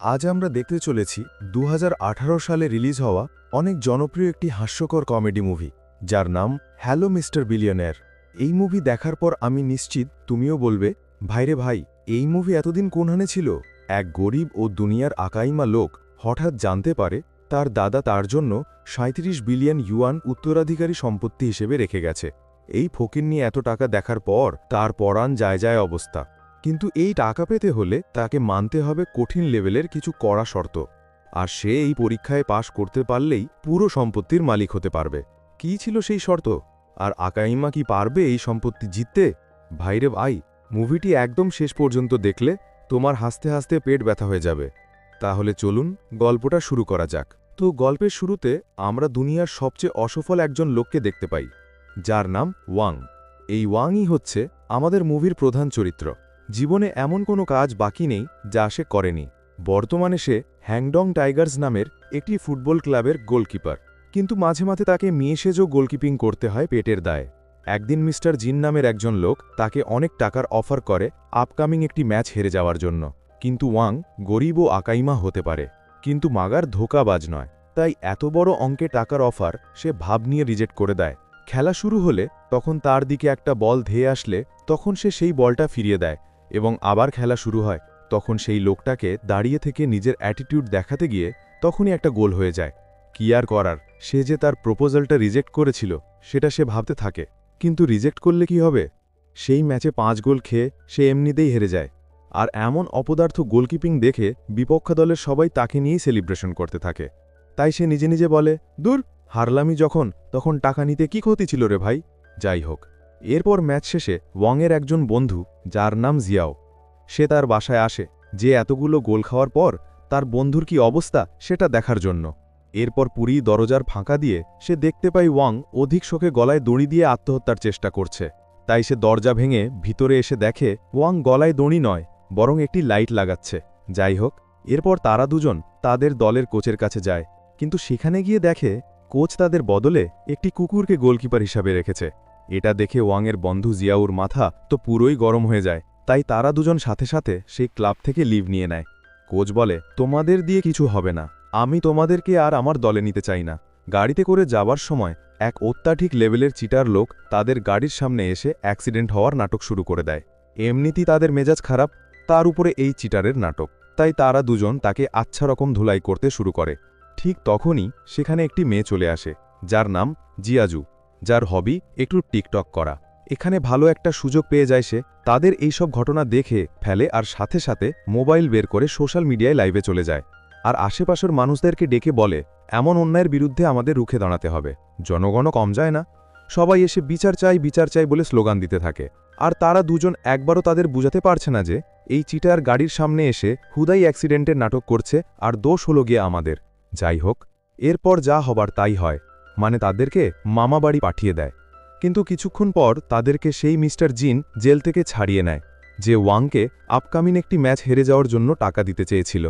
আজ আমরা দেখতে চলেছি দু হাজার আঠারো সালে রিলিজ হওয়া অনেক জনপ্রিয় একটি হাস্যকর কমেডি মুভি, যার নাম হ্যালো মিস্টার বিলিয়নের এই মুভি দেখার পর আমি নিশ্চিত তুমিও বলবে, ভাইরে ভাই, এই মুভি এতদিন কোনহানে ছিল? এক গরিব ও দুনিয়ার আকাইমা লোক হঠাৎ জানতে পারে তার দাদা তার জন্য ৩৭ বিলিয়ন ইউয়ান উত্তরাধিকারী সম্পত্তি হিসেবে রেখে গেছে। এই ফকির নিয়ে এত টাকা দেখার পর তার পরাণ যায় যায় অবস্থা। কিন্তু এই টাকা পেতে হলে তাকে মানতে হবে কঠিন লেভেলের কিছু কড়া শর্ত। আর সে এই পরীক্ষায় পাশ করতে পারলেই পুরো সম্পত্তির মালিক হতে পারবে। কি ছিল সেই শর্ত? আর আকাইমা কি পারবে এই সম্পত্তি জিততে? ভাইরে ভাই, মুভিটি একদম শেষ পর্যন্ত দেখলে তোমার হাসতে হাসতে পেট ব্যথা হয়ে যাবে। তাহলে চলুন গল্পটা শুরু করা যাক। তো গল্পের শুরুতে আমরা দুনিয়ার সবচেয়ে অসফল একজন লোককে দেখতে পাই, যার নাম ওয়াং। এই ওয়াংই হচ্ছে আমাদের মুভির প্রধান চরিত্র। জীবনে এমন কোনো কাজ বাকি নেই যা সে করেনি। বর্তমানে সে হ্যাংডং টাইগার্স নামের একটি ফুটবল ক্লাবের গোলকিপার। কিন্তু মাঝে মাঝে তাকে মিয়েসেজও গোলকিপিং করতে হয় পেটের দায়ে। একদিন মিস্টার জিন নামের একজন লোক তাকে অনেক টাকার অফার করে আপকামিং একটি ম্যাচ হেরে যাওয়ার জন্য। কিন্তু ওয়াং গরিব ও আকাইমা হতে পারে। কিন্তু মাগার ধোকাবাজ নয়। তাই এত বড় অঙ্কে টাকার অফার সে ভাব নিয়ে রিজেক্ট করে দেয়। খেলা শুরু হলে তখন তার দিকে একটা বল ধেয়ে আসলে তখন সে সেই বলটা ফিরিয়ে দেয়। এবং আবার খেলা শুরু হয়, তখন সেই লোকটাকে দাঁড়িয়ে থেকে নিজের অ্যাটিটিউড দেখাতে গিয়ে তখনই একটা গোল হয়ে যায়। কি আর করার, সে যে তার প্রপোজালটা রিজেক্ট করেছিল, সেটা সে ভাবতে থাকে, কিন্তু রিজেক্ট করলে কি হবে? সেই ম্যাচে পাঁচ গোল খেয়ে সে এমনিতেই হেরে যায়। আর এমন অপদার্থ গোলকিপিং দেখে বিপক্ষ দলের সবাই তাকে নিয়েই সেলিব্রেশন করতে থাকে। তাই সে নিজে নিজে বলে, দূর হারলামি যখন, তখন টাকা নিতে কি ক্ষতি ছিল রে ভাই? যাই হোক। এরপর ম্যাচ শেষে ওয়াংয়ের একজন বন্ধু, যার নাম জিয়াও, সে তার বাসায় আসে, যে এতগুলো গোল খাওয়ার পর তার বন্ধুর কি অবস্থা সেটা দেখার জন্য। এরপর পুরী দরজার ফাঁকা দিয়ে সে দেখতে পায় ওয়াং অধিক শোকে গলায় দড়ি দিয়ে আত্মহত্যার চেষ্টা করছে। তাই সে দরজা ভেঙে ভিতরে এসে দেখে ওয়াং গলায় দড়ি নয়, বরং একটি লাইট লাগাচ্ছে। যাই হোক, এরপর তারা দুজন তাদের দলের কোচের কাছে যায়, কিন্তু সেখানে গিয়ে দেখে কোচ তাদের বদলে একটি কুকুরকে গোলকিপার হিসাবে রেখেছে। এটা দেখে ওয়াংয়ের বন্ধু জিয়াউর মাথা তো পুরোই গরম হয়ে যায়। তাই তারা দুজন সাথে সাথে সেই ক্লাব থেকে লিভ নিয়ে নেয়। কোচ বলে, তোমাদের দিয়ে কিছু হবে না। আমি তোমাদেরকে আর আমার দলে নিতে চাই না। গাড়িতে করে যাবার সময় এক অত্যাধিক লেভেলের চিটার লোক তাদের গাড়ির সামনে এসে অ্যাক্সিডেন্ট হওয়ার নাটক শুরু করে দেয়। এমনিতেই তাদের মেজাজ খারাপ, তার উপরে এই চিটারের নাটক। তাই তারা দুজন তাকে আচ্ছা রকম ধুলাই করতে শুরু করে। ঠিক তখনই সেখানে একটি মেয়ে চলে আসে, যার নাম জিয়াজু। যার হবি, একটু টিকটক করা। এখানে ভালো একটা সুযোগ পেয়ে যায় সে। তাদের এইসব ঘটনা দেখে ফেলে আর সাথে সাথে মোবাইল বের করে সোশ্যাল মিডিয়ায় লাইভে চলে যায়। আর আশেপাশের মানুষদেরকে ডেকে বলে, এমন অন্যায়ের বিরুদ্ধে আমাদের রুখে দাঁড়াতে হবে। জনগণও কম যায় না। সবাই এসে বিচার চাই বিচার চাই বলে স্লোগান দিতে থাকে। আর তারা দুজন একবারও তাদের বুঝাতে পারছে না যে, এই চিটার গাড়ির সামনে এসে হুদাই অ্যাক্সিডেন্টের নাটক করছে আর দোষ হলো গিয়ে আমাদের। যাই হোক, এরপর যা হবার তাই হয়। মানে তাদেরকে মামা বাড়ি পাঠিয়ে দেয়। কিন্তু কিছুক্ষণ পর তাদেরকে সেই মিস্টার জিন জেল থেকে ছাড়িয়ে নেয়, যে ওয়াংকে আপকামিং একটি ম্যাচ হেরে যাওয়ার জন্য টাকা দিতে চেয়েছিল।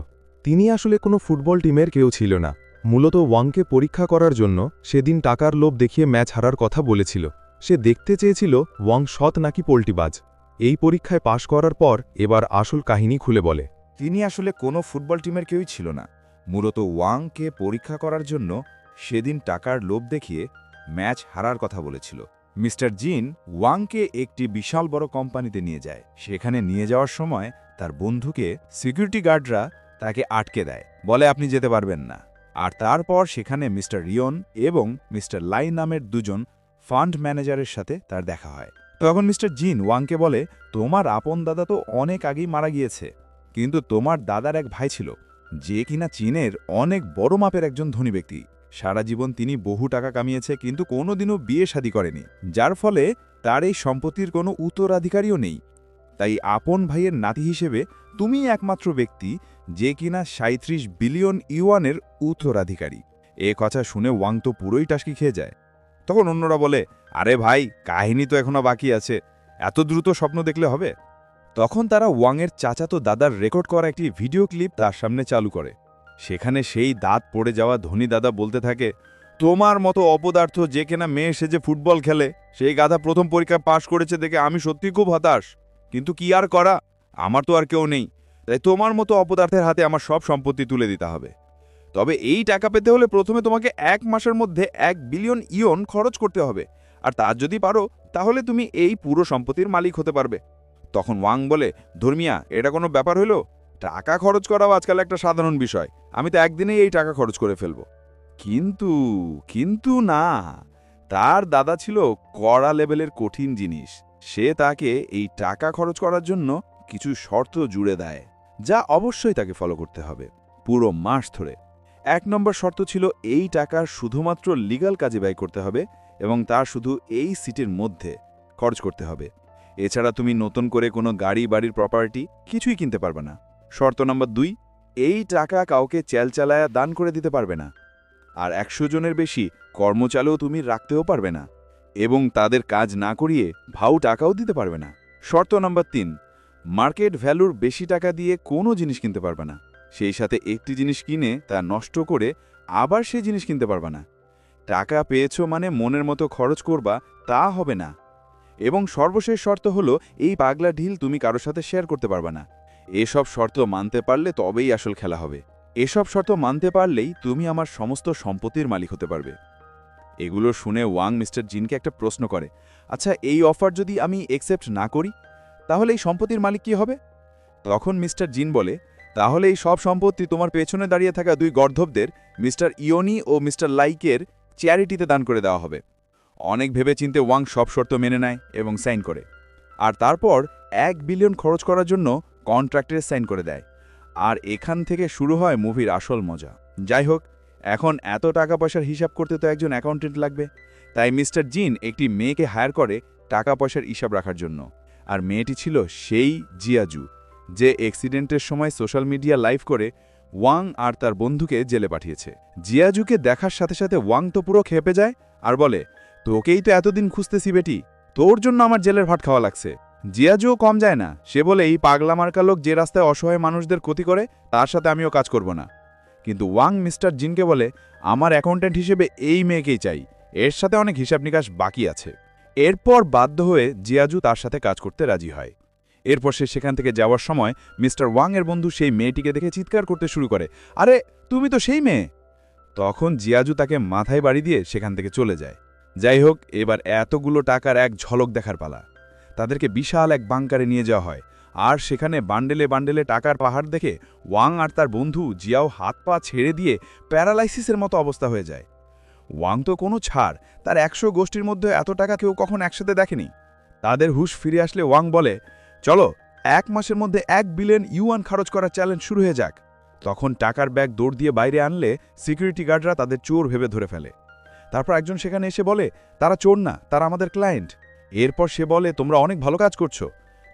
তিনি আসলে কোনো ফুটবল টিমের কেউ ছিল না। মূলত ওয়াংকে পরীক্ষা করার জন্য সেদিন টাকার লোভ দেখিয়ে ম্যাচ হারার কথা বলেছিল। সে দেখতে চেয়েছিল ওয়াং সৎ নাকি পোল্টিবাজ। এই পরীক্ষায় পাশ করার পর এবার আসল কাহিনী খুলে বলে। তিনি আসলে কোনো ফুটবল টিমের কেউই ছিল না। মূলত ওয়াংকে পরীক্ষা করার জন্য সেদিন টাকার লোভ দেখিয়ে ম্যাচ হারার কথা বলেছিল। মিস্টার জিন ওয়াংকে একটি বিশাল বড় কোম্পানিতে নিয়ে যায়। সেখানে নিয়ে যাওয়ার সময় তার বন্ধুকে সিকিউরিটি গার্ডরা তাকে আটকে দেয়। বলে, আপনি যেতে পারবেন না। আর তারপর সেখানে মিস্টার রিয়ন এবং মিস্টার লাই নামের দুজন ফান্ড ম্যানেজারের সাথে তার দেখা হয়। তখন মিস্টার জিন ওয়াংকে বলে, তোমার আপন দাদা তো অনেক আগেই মারা গিয়েছে, কিন্তু তোমার দাদার এক ভাই ছিল, যে কিনা চীনের অনেক বড় মাপের একজন ধনী ব্যক্তি। সারা জীবন তিনি বহু টাকা কামিয়েছে, কিন্তু কোনোদিনও বিয়ে শাদী করেনি। যার ফলে তার এই সম্পত্তির কোনো উত্তরাধিকারীও নেই। তাই আপন ভাইয়ের নাতি হিসেবে তুমি একমাত্র ব্যক্তি যে কিনা সাঁত্রিশ বিলিয়ন ইউয়ানের উত্তরাধিকারী। এ কথা শুনে ওয়াং তো পুরোই টাসকি খেয়ে যায়। তখন অন্যরা বলে, আরে ভাই, কাহিনী তো এখনও বাকি আছে। এত দ্রুত স্বপ্ন দেখলে হবে? তখন তারা ওয়াংয়ের চাচাতো দাদার রেকর্ড করা একটি ভিডিও ক্লিপ তার সামনে চালু করে। সেখানে সেই দাঁত পড়ে যাওয়া ধনী দাদা বলতে থাকে, তোমার মতো অপদার্থ যে কেনা মেয়ে সেজে ফুটবল খেলে, সেই গাধা প্রথম পরীক্ষা পাশ করেছে দেখে আমি সত্যি খুব হতাশ। কিন্তু কি আর করা? আমার তো আর কেউ নেই। তাই তোমার মতো অপদার্থের হাতে আমার সব সম্পত্তি তুলে দিতে হবে। তবে এই টাকা পেতে হলে প্রথমে তোমাকে এক মাসের মধ্যে এক বিলিয়ন ইয়ন খরচ করতে হবে। আর তার যদি পারো, তাহলে তুমি এই পুরো সম্পত্তির মালিক হতে পারবে। তখন ওয়াং বলে, ধর্মিয়া, এটা কোনো ব্যাপার হলো? টাকা খরচ করাও আজকাল একটা সাধারণ বিষয়। আমি তো একদিনেই এই টাকা খরচ করে ফেলব। কিন্তু কিন্তু না। তার দাদা ছিল কড়া লেভেলের কঠিন জিনিস। সে তাকে এই টাকা খরচ করার জন্য কিছু শর্ত জুড়ে দেয়, যা অবশ্যই তাকে ফলো করতে হবে, পুরো মাস ধরে। এক নম্বর শর্ত ছিল এই টাকা শুধুমাত্র লিগ্যাল কাজে ব্যয় করতে হবে এবং তা শুধু এই সিটের মধ্যে খরচ করতে হবে। এছাড়া তুমি নতুন করে কোনো গাড়ি, বাড়ির প্রপার্টি কিছুই কিনতে পারবে না। শর্ত নম্বর দুই, এই টাকা কাউকে চেলচালায়া দান করে দিতে পারবে না। আর একশো জনের বেশি কর্মচালেও তুমি রাখতেও পারবে না এবং তাদের কাজ না করিয়ে ভাউ টাকাও দিতে পারবে না। শর্ত নম্বর তিন, মার্কেট ভ্যালুর বেশি টাকা দিয়ে কোনো জিনিস কিনতে পারবে না। সেই সাথে একটি জিনিস কিনে তা নষ্ট করে আবার সেই জিনিস কিনতে পারবে না। টাকা পেয়েছ মানে মনের মতো খরচ করবা, তা হবে না। এবং সর্বশেষ শর্ত হলো, এই পাগলা ঢিল তুমি কারোর সাথে শেয়ার করতে পারবে না। এসব শর্ত মানতে পারলে তবেই আসল খেলা হবে। এসব শর্ত মানতে পারলেই তুমি আমার সমস্ত সম্পত্তির মালিক হতে পারবে। এগুলো শুনে ওয়াং মিস্টার জিনকে একটা প্রশ্ন করে আচ্ছা এই অফার যদি আমি একসেপ্ট না করি, তাহলে এই সম্পত্তির মালিক কি হবে? তখন মিস্টার জিন বলে, তাহলে এই সব সম্পত্তি তোমার পেছনে দাঁড়িয়ে থাকা দুই গর্ধবদের, মিস্টার ইওনি ও মিস্টার লাইকের, চ্যারিটিতে দান করে দেওয়া হবে। অনেক ভেবেচিন্তে ওয়াং সব শর্ত মেনে নেয় এবং সাইন করে। আর তারপর এক বিলিয়ন খরচ করার জন্য কন্ট্রাক্টের সাইন করে দেয়। আর এখান থেকে শুরু হয় মুভির আসল মজা। যাই হোক, এখন এত টাকা পয়সার হিসাব করতে তো একজন অ্যাকাউন্টেন্ট লাগবে। তাই মিস্টার জিন একটি মেয়েকে হায়ার করে টাকা পয়সার হিসাব রাখার জন্য। আর মেয়েটি ছিল সেই জিয়াজু, যে অ্যাক্সিডেন্টের সময় সোশ্যাল মিডিয়া লাইভ করে ওয়াং আর তার বন্ধুকে জেলে পাঠিয়েছে। জিয়াজুকে দেখার সাথে সাথে ওয়াং তো পুরো খেপে যায় আর বলে, তোকেই তো এতদিন খুঁজতেছি বেটি, তোর জন্য আমার জেলের ভাট খাওয়া লাগছে। জিয়াজুও কম যায় না। সে বলে এই পাগলা মার্কা লোক যে রাস্তায় অসহায় মানুষদের ক্ষতি করে, তার সাথে আমিও কাজ করব না। কিন্তু ওয়াং মিস্টার জিনকে বলে, আমার অ্যাকাউন্ট্যান্ট হিসেবে এই মেয়েকেই চাই। এর সাথে অনেক হিসাব নিকাশ বাকি আছে। এরপর বাধ্য হয়ে জিয়াজু তার সাথে কাজ করতে রাজি হয়। এরপর সে সেখান থেকে যাওয়ার সময় মিস্টার ওয়াং এর বন্ধু সেই মেয়েটিকে দেখে চিৎকার করতে শুরু করে, আরে, তুমি তো সেই মেয়ে! তখন জিয়াজু তাকে মাথায় বাড়ি দিয়ে সেখান থেকে চলে যায়। যাই হোক, এবার এতগুলো টাকার এক ঝলক দেখার পালা। তাদেরকে বিশাল এক বাংকারে নিয়ে যাওয়া হয়। আর সেখানে বান্ডেলে বান্ডেলে টাকার পাহাড় দেখে ওয়াং আর তার বন্ধু জিয়াও হাত পা ছেড়ে দিয়ে প্যারালাইসিসের মতো অবস্থা হয়ে যায়। ওয়াং তো কোনো ছাড়, তার একশো গোষ্ঠীর মধ্যে এত টাকা কেউ কখন একসাথে দেখেনি। তাদের হুশ ফিরে আসলে ওয়াং বলে, চলো, এক মাসের মধ্যে এক বিলিয়ন ইউয়ান খরচ করার চ্যালেঞ্জ শুরু হয়ে যাক। তখন টাকার ব্যাগ দৌড় দিয়ে বাইরে আনলে সিকিউরিটি গার্ডরা তাদের চোর ভেবে ধরে ফেলে। তারপর একজন সেখানে এসে বলে, তারা চোর না, তারা আমাদের ক্লায়েন্ট। এরপর সে বলে, তোমরা অনেক ভালো কাজ করছ।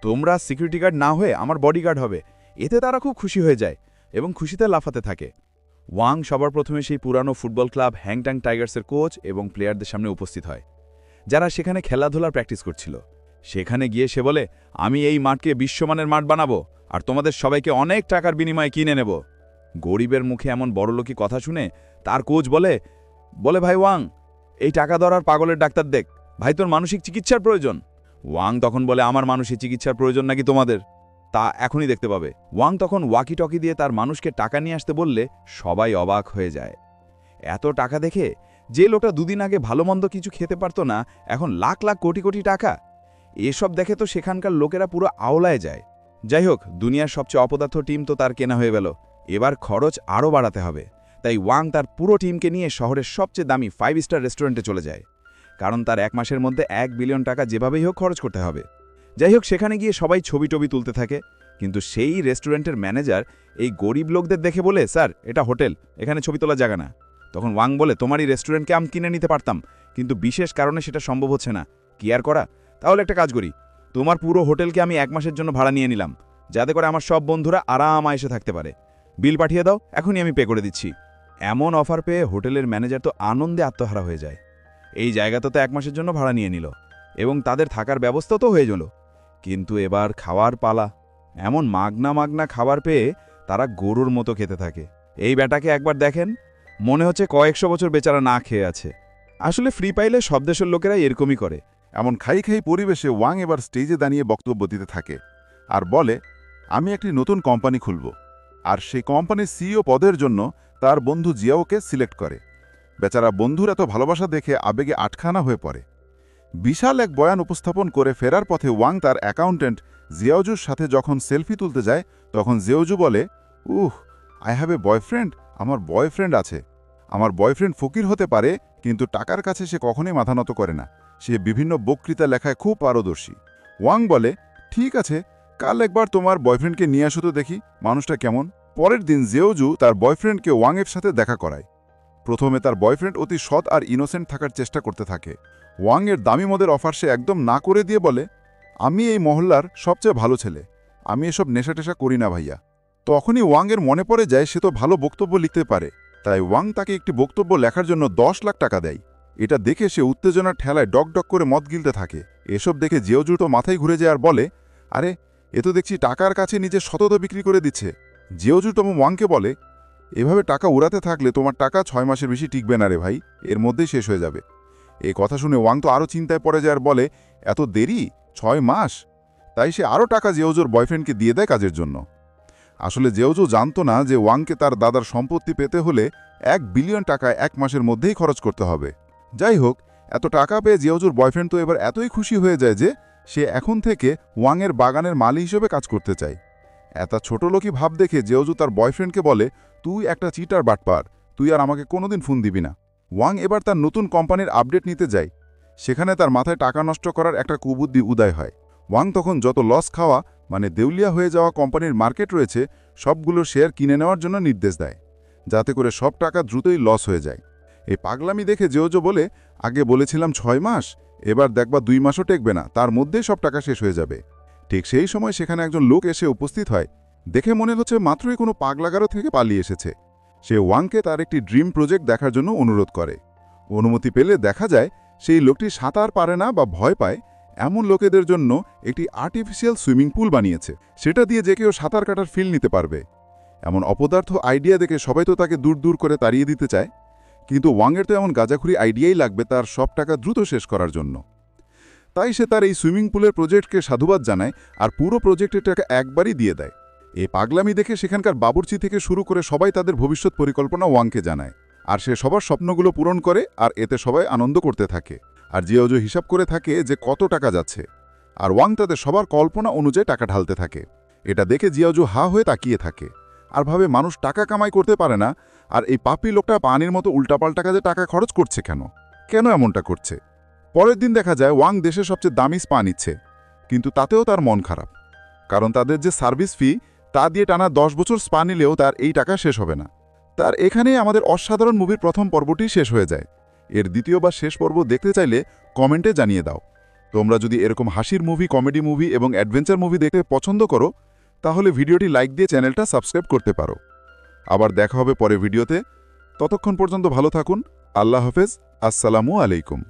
তোমরা সিকিউরিটি গার্ড না হয়ে আমার বডিগার্ড হবে। এতে তারা খুব খুশি হয়ে যায় এবং খুশিতে লাফাতে থাকে। ওয়াং সবার প্রথমে সেই পুরানো ফুটবল ক্লাব হ্যাংট্যাং টাইগার্সের কোচ এবং প্লেয়ারদের সামনে উপস্থিত হয়, যারা সেখানে খেলাধুলার প্র্যাকটিস করছিল। সেখানে গিয়ে সে বলে, আমি এই মাঠকে বিশ্বমানের মাঠ বানাবো আর তোমাদের সবাইকে অনেক টাকার বিনিময়ে কিনে নেব। গরিবের মুখে এমন বড়লোকি কথা শুনে তার কোচ বলে বলে ভাই ওয়াং, এই টাকা ধরার পাগলের ডাক্তার দেখ। ভাই, তোর মানসিক চিকিৎসার প্রয়োজন। ওয়াং তখন বলে, আমার মানসিক চিকিৎসার প্রয়োজন নাকি তোমাদের? তা এখনই দেখতে পাবে। ওয়াং তখন ওয়াকি টকি দিয়ে তার মানুষকে টাকা নিয়ে আসতে বললে সবাই অবাক হয়ে যায়। এত টাকা দেখে যে লোকটা দুদিন আগে ভালো মন্দ কিছু খেতে পারত না, এখন লাখ লাখ কোটি কোটি টাকা। এসব দেখে তো সেখানকার লোকেরা পুরো আওলায় যায়। যাই হোক, দুনিয়ার সবচেয়ে অপদার্থ টিম তো তার কেনা হয়ে গেল। এবার খরচ আরও বাড়াতে হবে। তাই ওয়াং তার পুরো টিমকে নিয়ে শহরের সবচেয়ে দামি ফাইভ স্টার রেস্টুরেন্টে চলে যায়। কারণ তার এক মাসের মধ্যে এক বিলিয়ন টাকা যেভাবেই হোক খরচ করতে হবে। যাই হোক, সেখানে গিয়ে সবাই ছবি টবি তুলতে থাকে। কিন্তু সেই রেস্টুরেন্টের ম্যানেজার এই গরিব লোকদের দেখে বলে, স্যার, এটা হোটেল, এখানে ছবি তোলা জায়গা না। তখন ওয়াং বলে, তোমারই রেস্টুরেন্টকে আমি কিনে নিতে পারতাম, কিন্তু বিশেষ কারণে সেটা সম্ভব হচ্ছে না। কি আর করা? তাহলে একটা কাজ করি, তোমার পুরো হোটেলকে আমি এক মাসের জন্য ভাড়া নিয়ে নিলাম, যাতে করে আমার সব বন্ধুরা আরাম এসে থাকতে পারে। বিল পাঠিয়ে দাও, এখনই আমি পে করে দিচ্ছি। এমন অফার পেয়ে হোটেলের ম্যানেজার তো আনন্দে আত্মহারা হয়ে যায়। এই জায়গাটা তো এক মাসের জন্য ভাড়া নিয়ে নিল এবং তাদের থাকার ব্যবস্থা তো হয়ে গেল। কিন্তু এবার খাওয়ার পালা। এমন মাগনা মাগনা খাবার পেয়ে তারা গরুর মতো খেতে থাকে। এই ব্যাটাকে একবার দেখেন, মনে হচ্ছে কয়েকশো বছর বেচারা না খেয়ে আছে। আসলে ফ্রি পাইলে সব দেশের লোকেরা এরকমই করে। এমন খাই খাই পরিবেশে ওয়াং এবার স্টেজে দাঁড়িয়ে বক্তব্য দিতে থাকে আর বলে, আমি একটি নতুন কোম্পানি খুলব। আর সেই কোম্পানির সিইও পদের জন্য তার বন্ধু জিয়াওকে সিলেক্ট করে। বেচারা বন্ধুর এত ভালোবাসা দেখে আবেগে আটখানা হয়ে পড়ে। বিশাল এক বয়ান উপস্থাপন করে ফেরার পথে ওয়াং তার অ্যাকাউন্টেন্ট জিয়াওজুর সাথে যখন সেলফি তুলতে যায়, তখন জিয়াওজু বলে, uh I have a boyfriend আমার বয়ফ্রেন্ড আছে। আমার বয়ফ্রেন্ড ফকির হতে পারে, কিন্তু টাকার কাছে সে কখনোই মাথা নত করে না। সে বিভিন্ন বক্তৃতা লেখায় খুব পারদর্শী। ওয়াং বলে, ঠিক আছে, কাল একবার তোমার বয়ফ্রেন্ডকে নিয়ে আসো তো দেখি, মানুষটা কেমন? পরের দিন জেওজু তার বয়ফ্রেন্ডকে ওয়াংয়ের সাথে দেখা করায়। প্রথমে তার বয়ফ্রেন্ড অতি সৎ আর ইনোসেন্ট থাকার চেষ্টা করতে থাকে। ওয়াংয়ের দামি মদের অফার সে একদম না করে দিয়ে বলে, আমি এই মহল্লার সবচেয়ে ভালো ছেলে। আমি এসব নেশা টেশা করি না ভাইয়া। তখনই ওয়াংয়ের মনে পড়ে যায়, সে তো ভালো বক্তব্য লিখতে পারে। তাই ওয়াং তাকে একটি বক্তব্য লেখার জন্য দশ লাখ টাকা দেয়। এটা দেখে সে উত্তেজনার ঠেলায় ডক ডক করে মদ গিলতে থাকে। এসব দেখে জিওজুটো মাথায় ঘুরে যায় আর বলে, আরে, এ তো দেখছি টাকার কাছে নিজের সতত বিক্রি করে দিচ্ছে। জিওজুটম ওয়াংকে বলে এভাবে টাকা উড়াতে থাকলে তোমার টাকা ছয় মাসের বেশি টিকবে না রে ভাই। এর মধ্যেই শেষ হয়ে যাবে। এই কথা শুনে ওয়াং তো আরও চিন্তায় পড়ে যায় আর বলে, এত দেরি? ছয় মাস? তাই সে আরও টাকা জেওজোর বয়ফ্রেন্ডকে দিয়ে দেয় কাজের জন্য। আসলে জেওজো জানতো না যে ওয়াংকে তার দাদার সম্পত্তি পেতে হলে এক বিলিয়ন টাকা এক মাসের মধ্যেই খরচ করতে হবে। যাই হোক, এত টাকা পেয়ে জিয়াউজুর বয়ফ্রেন্ড তো এবার এতই খুশি হয়ে যায় যে সে এখন থেকে ওয়াংয়ের বাগানের মালি হিসেবে কাজ করতে চায়। এত ছোট লোকই ভাব দেখে জিয়াউজু তার বয়ফ্রেন্ডকে বলে, তুই একটা চিটার বাটপার, তুই আর আমাকে কোনোদিন ফোন দিবি না। ওয়াং এবার তার নতুন কোম্পানির আপডেট নিতে যায়। সেখানে তার মাথায় টাকা নষ্ট করার একটা কুবুদ্ধি উদয় হয়। ওয়াং তখন যত লস খাওয়া মানে দেউলিয়া হয়ে যাওয়া কোম্পানির মার্কেট রয়েছে, সবগুলো শেয়ার কিনে নেওয়ার জন্য নির্দেশ দেয়, যাতে করে সব টাকা দ্রুতই লস হয়ে যায়। এই পাগলামি দেখে জেওজো বলে, আগে বলেছিলাম ছয় মাস, এবার দেখবা দুই মাসও টেকবে না, তার মধ্যেই সব টাকা শেষ হয়ে যাবে। ঠিক সেই সময় সেখানে একজন লোক এসে উপস্থিত হয়। দেখে মনে হচ্ছে মাত্রই কোনো পাগলাগারো থেকে পালিয়ে এসেছে। সে ওয়াংকে তার একটি ড্রিম প্রজেক্ট দেখার জন্য অনুরোধ করে। অনুমতি পেলে দেখা যায়, সেই লোকটি সাঁতার পারে না বা ভয় পায়, এমন লোকেদের জন্য একটি আর্টিফিশিয়াল সুইমিং পুল বানিয়েছে। সেটা দিয়ে যে কেউ সাঁতার কাটার ফিল নিতে পারবে। এমন অপদার্থ আইডিয়া দেখে সবাই তো তাকে দূর দূর করে তাড়িয়ে দিতে চায়। কিন্তু ওয়াংয়ের তো এমন গাজাখুরি আইডিয়াই লাগবে তার সব টাকা দ্রুত শেষ করার জন্য। তাই সে তার এই সুইমিং পুলের প্রজেক্টকে সাধুবাদ জানায় আর পুরো প্রজেক্টের টাকা একবারই দিয়ে দেয়। এই পাগলামি দেখে সেখানকার বাবুর্চি থেকে শুরু করে সবাই তাদের ভবিষ্যৎ পরিকল্পনা ওয়াংকে জানায়। আর সে সবার স্বপ্নগুলো পূরণ করে আর এতে সবাই আনন্দ করতে থাকে। আর জিওজো হিসাব করে থাকে যে কত টাকা যাচ্ছে। আর ওয়াং তাদের সবার কল্পনা অনুযায়ী টাকা ঢালতে থাকে। এটা দেখে জিয়াজু হা হয়ে তাকিয়ে থাকে। আর ভাবে মানুষ টাকা কামাই করতে পারে না। আর এই পাপি লোকটা পানির মতো উল্টাপাল্টা কাজে টাকা খরচ করছে কেন? কেন এমনটা করছে? পরের দিন দেখা যায় ওয়াং দেশের সবচেয়ে দামি স্পা নিচ্ছে, কিন্তু তাতেও তার মন খারাপ। কারণ তাদের যে সার্ভিস ফি, তা দিয়ে টানা দশ বছর স্পা নিলেও তার এই টাকা শেষ হবে না। তার এখানেই আমাদের অসাধারণ মুভির প্রথম পর্বটি শেষ হয়ে যায়। এর দ্বিতীয় বা শেষ পর্ব দেখতে চাইলে কমেন্টে জানিয়ে দাও। তোমরা যদি এরকম হাসির মুভি, কমেডি মুভি এবং অ্যাডভেঞ্চার মুভি দেখতে পছন্দ করো, তাহলে ভিডিওটি লাইক দিয়ে চ্যানেলটা সাবস্ক্রাইব করতে পারো। আবার দেখা হবে পরে ভিডিওতে। ততক্ষণ পর্যন্ত ভালো থাকুন। আল্লাহ হাফেজ। আসসালামু আলাইকুম।